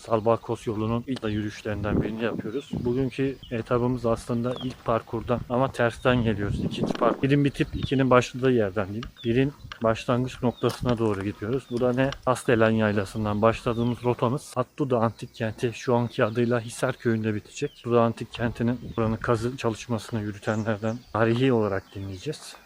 Salbakos yolunun ilk yürüyüşlerinden birini yapıyoruz. Bugünkü etabımız aslında ilk parkurdan ama tersten geliyoruz. İkinci parkur. Birin bitip ikinin başladığı yerden değil. Birin başlangıç noktasına doğru gidiyoruz. Bu da ne? Astelen Yaylası'ndan başladığımız rotamız Hattuda Antik Kenti şu anki adıyla Hisar Köyü'nde bitecek. Duda Antik Kenti'nin buranın kazı çalışmasını yürütenlerden tarihi olarak dinleyeceğiz.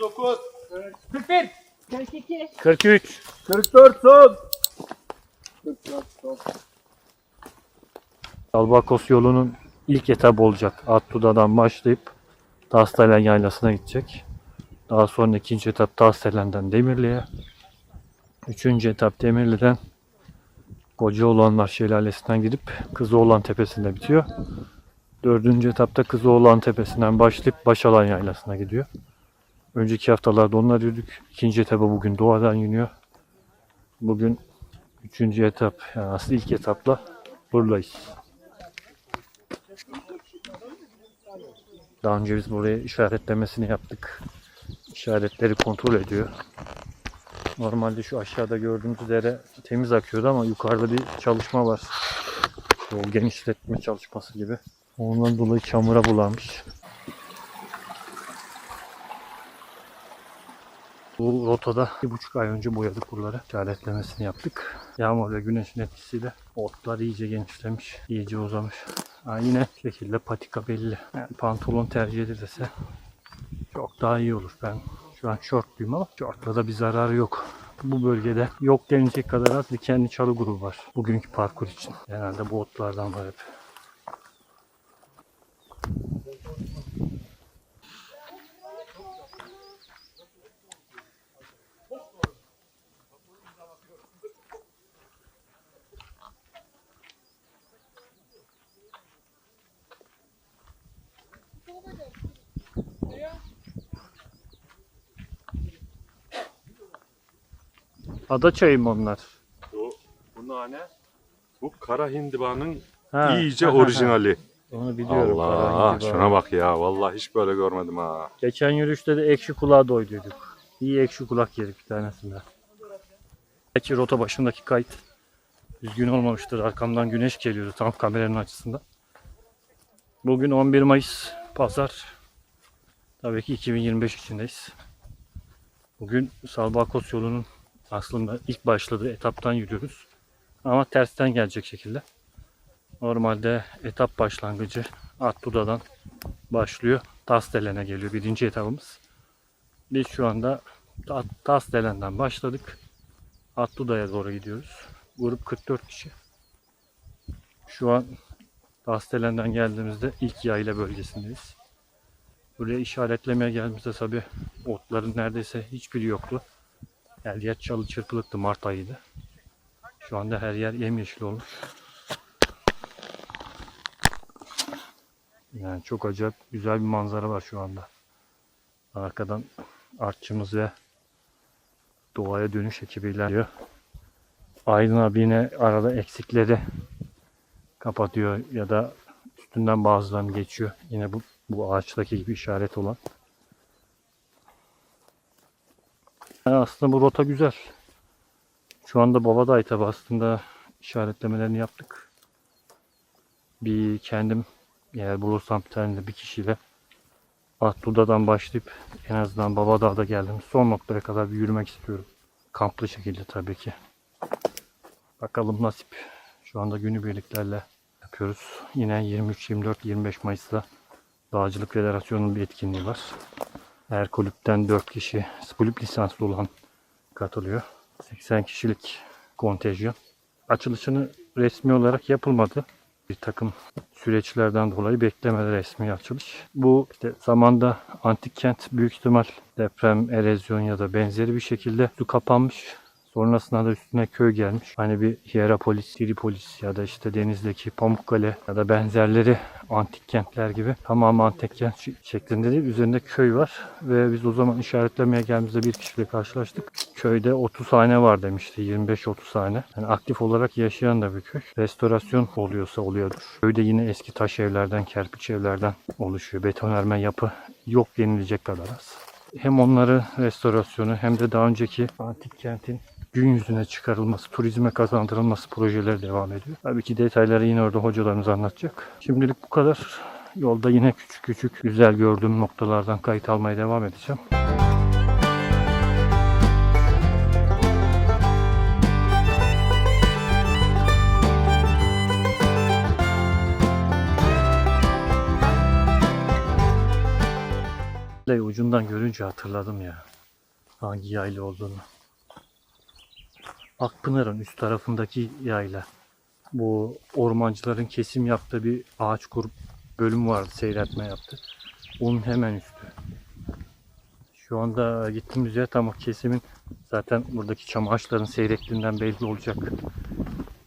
Dokuz. 41. 43 44 son. Salbakos yolunun ilk etabı olacak. Attuda'dan başlayıp Tastelen Yaylası'na gidecek. Daha sonra ikinci etap Tastelen'den Demirli'ye. Üçüncü etap Demirli'den Kocaoğlanlar Şelalesi'nden gidip Kızıoğlan Tepesi'nde bitiyor. Dördüncü etapta Kızıoğlan Tepesi'nden başlayıp Başalan Yaylası'na gidiyor. Önceki haftalarda onlar yürüdük. İkinci etapı bugün Doğa'dan yürüyor. Bugün üçüncü etap, yani aslında ilk etapla buradayız. Daha önce biz buraya işaretlemesini yaptık. İşaretleri kontrol ediyor. Normalde şu aşağıda gördüğümüz dere temiz akıyordu ama yukarıda bir çalışma var. Yol genişletme çalışması gibi. Ondan dolayı çamura bulanmış. Bu rotada bir buçuk ay önce boyadık buraları. İşaretlemesini yaptık. Yağmur ve güneşin etkisiyle otlar iyice genişlemiş, iyice uzamış. Ha, yine şekilde patika belli. Yani pantolon tercih edilirse çok daha iyi olur. Ben şu an şortluyum ama şortla da bir zararı yok. Bu bölgede yok denilecek kadar az dikenli çalı grubu var. Bugünkü parkur için. Genelde bu otlardan var hep. Ada çayı mı onlar? Bu, bu nane. Bu kara hindibanın Ha, iyice ha, ha, orijinali. Onu biliyorum. Allah şuna bak ya. Vallahi hiç böyle görmedim ha. Geçen yürüyüşte de ekşi kulağa doyduyduk. İyi ekşi kulak yedik bir tanesinde. Belki rota başındaki kayıt düzgün olmamıştır. Arkamdan güneş geliyordu tam kameranın açısında. Bugün 11 Mayıs Pazar. Tabii ki 2025 içindeyiz. Bugün Salbakos yolunun aslında ilk başladığı etaptan yürüyoruz. Ama tersten gelecek şekilde. Normalde etap başlangıcı Attuda'dan başlıyor. Tastelen'e geliyor birinci etabımız. Biz şu anda Ta- Tastelen'den başladık. Attuda'ya doğru gidiyoruz. Grup 44 kişi. Şu an Tastelen'den geldiğimizde ilk yayla bölgesindeyiz. Buraya işaretlemeye geldiğimizde tabi otların neredeyse hiçbiri yoktu. Her yer çalı çırpılıktı Mart ayıydı. Şu anda her yer yemyeşil olmuş. Yani çok acayip güzel bir manzara var şu anda. Arkadan artçımız ve doğaya dönüş ekibi ilerliyor. Aydın abi yine arada eksikleri kapatıyor ya da üstünden bazılarını geçiyor. Yine bu, bu ağaçtaki gibi işaret olan. Yani aslında bu rota güzel. Şu anda Babadağ tabi aslında işaretlemelerini yaptık. Bir kendim eğer bulursam bir tane bir kişiyle Attuda'dan başlayıp en azından Babadağ'da geldim. Son noktaya kadar bir yürümek istiyorum. Kamplı şekilde tabii ki. Bakalım nasip. Şu anda günübirliklerle yapıyoruz. Yine 23, 24, 25 Mayıs'ta Dağcılık Federasyonu'nun bir etkinliği var. Her kulüpten 4 kişi kulüp lisanslı olan katılıyor. 80 kişilik kontenjan. Açılışını resmi olarak yapılmadı. Bir takım süreçlerden dolayı beklemedi resmi açılış. Bu işte zamanda antik kent büyük ihtimal deprem, erozyon ya da benzeri bir şekilde su kapanmış. Sonrasında da üstüne köy gelmiş. Hani bir Hierapolis, Tripolis ya da işte denizdeki Pamukkale ya da benzerleri antik kentler gibi tamamı antik kent şeklinde değil. Üzerinde köy var ve biz o zaman işaretlemeye geldiğimizde bir kişiyle karşılaştık. Köyde 30 hane var demişti. 25-30 hane. Yani aktif olarak yaşayan da bir köy. Restorasyon oluyorsa oluyordur. Köyde yine eski taş evlerden, kerpiç evlerden oluşuyor. Betonarme yapı yok denilecek kadar az. Hem onları restorasyonu hem de daha önceki antik kentin gün yüzüne çıkarılması, turizme kazandırılması projeleri devam ediyor. Tabii ki detayları yine orada hocalarımız anlatacak. Şimdilik bu kadar. Yolda yine küçük küçük güzel gördüğüm noktalardan kayıt almaya devam edeceğim. Ucundan görünce hatırladım ya. Hangi yayla olduğunu. Akpınar'ın üst tarafındaki yayla. Bu ormancıların kesim yaptığı bir ağaç grup bölüm vardı. Seyretme yaptı. Onun hemen üstü. Şu anda gittiğimiz yer tam o kesimin zaten buradaki çam ağaçların seyrekliğinden belli olacak.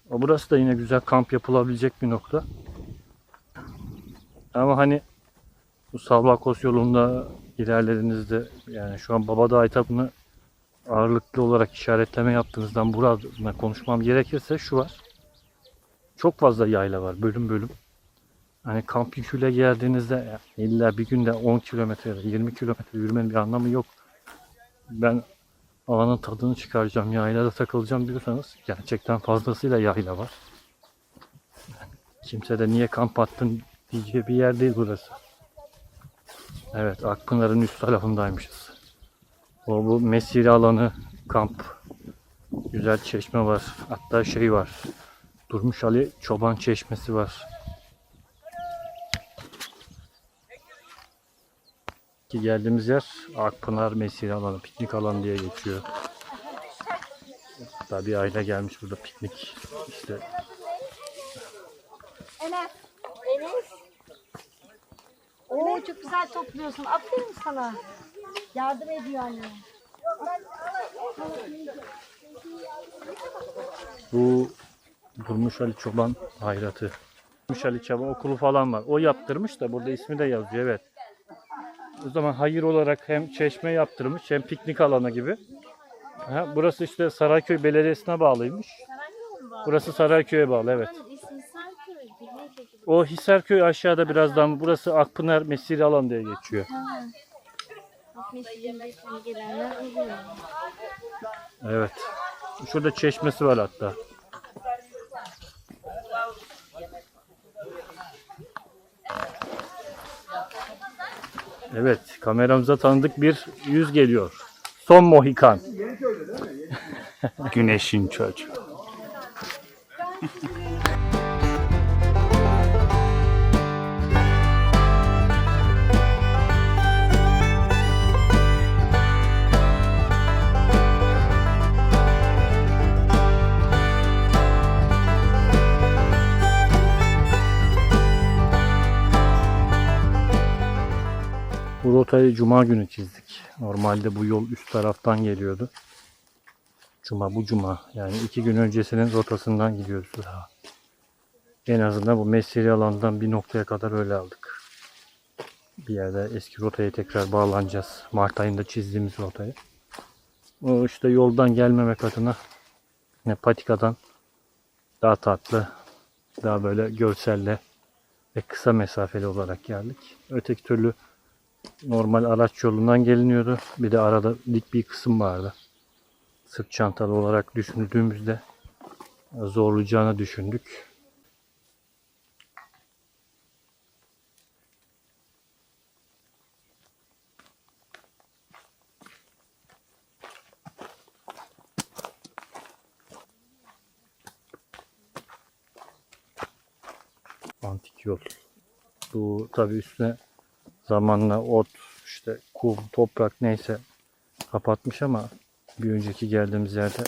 Burası da yine güzel kamp yapılabilecek bir nokta. Ama hani bu Salvakos yolunda ilerlediğinizde yani şu an Babadağ etabını ağırlıklı olarak işaretleme yaptığınızdan burada konuşmam gerekirse şu var. Çok fazla yayla var bölüm bölüm. Hani kamp yüküyle geldiğinizde illa bir günde 10 kilometre ya da 20 kilometre yürümenin bir anlamı yok. Ben alanın tadını çıkaracağım, yaylada takılacağım diyorsanız gerçekten fazlasıyla yayla var. Kimse de niye kamp attın diyeceği bir yer değil burası. Evet, Akpınar'ın üst tarafındaymışız. O bu mesire alanı, kamp. Güzel çeşme var. Hatta şey var. Durmuş Ali Çoban Çeşmesi var. Ki geldiğimiz yer Akpınar Mesire alanı, piknik alanı diye geçiyor. Hatta bir aile gelmiş burada piknik işte. Oo çok güzel topluyorsun. Aferin sana. Yardım ediyor anne. Bu Durmuş Ali Çoban hayratı. Durmuş Ali Çoban okulu falan var. O yaptırmış da burada ismi de yazıyor evet. O zaman hayır olarak hem çeşme yaptırmış hem piknik alanı gibi. Ha, burası işte Sarayköy Belediyesi'ne bağlıymış. Burası Sarayköy'e bağlı evet. O Hisarköy aşağıda birazdan burası Akpınar Mesire alanı diye geçiyor. Evet. Şurada çeşmesi var hatta. Evet, kameramıza tanıdık bir yüz geliyor. Son Mohikan. Güneşin çocuğu. rotayı cuma günü çizdik. Normalde bu yol üst taraftan geliyordu. Cuma bu cuma. Yani iki gün öncesinin rotasından gidiyoruz daha. En azından bu mesire alandan bir noktaya kadar öyle aldık. Bir yerde eski rotaya tekrar bağlanacağız. Mart ayında çizdiğimiz rotayı. O işte yoldan gelmemek adına ne patikadan daha tatlı, daha böyle görselle ve kısa mesafeli olarak geldik. Öteki türlü normal araç yolundan geliniyordu. Bir de arada dik bir kısım vardı. Sırt çantalı olarak düşündüğümüzde zorlayacağını düşündük. Antik yol. Bu tabi üstüne zamanla ot, işte kum, toprak neyse kapatmış ama bir önceki geldiğimiz yerde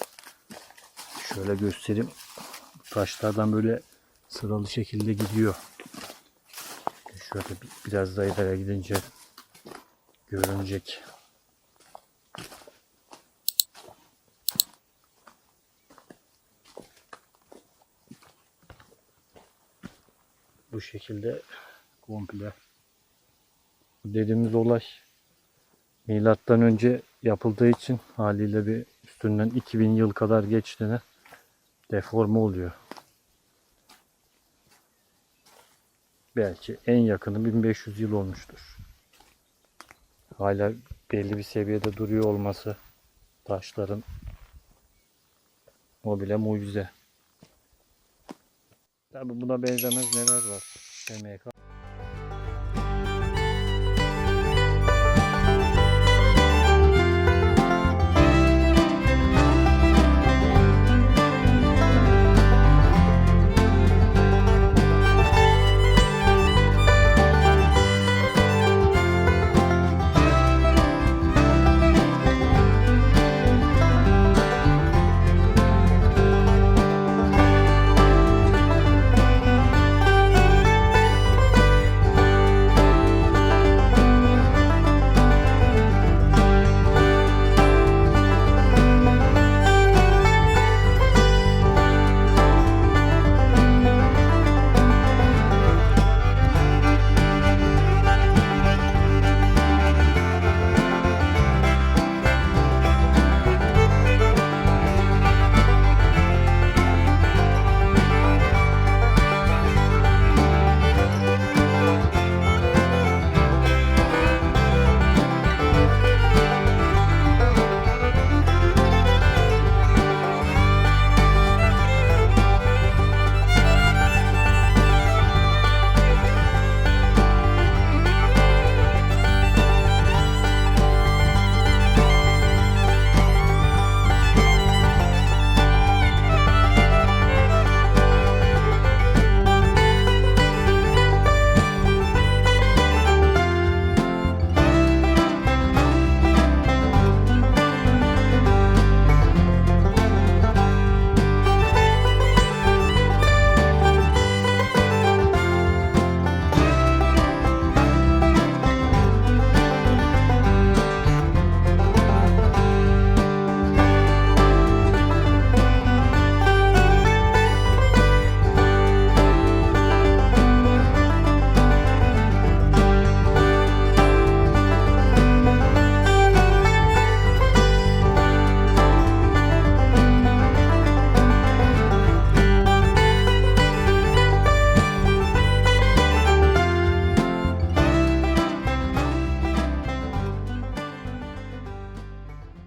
şöyle göstereyim. Taşlardan böyle sıralı şekilde gidiyor. Şöyle biraz daha ileri gidince görünecek. Bu şekilde komple Dediğimiz olay milattan önce yapıldığı için haliyle bir üstünden 2000 yıl kadar geçtiğine deforme oluyor. Belki en yakını 1500 yıl olmuştur. Hala belli bir seviyede duruyor olması taşların o bile mucize. Tabi buna benzemez neler var. SMK.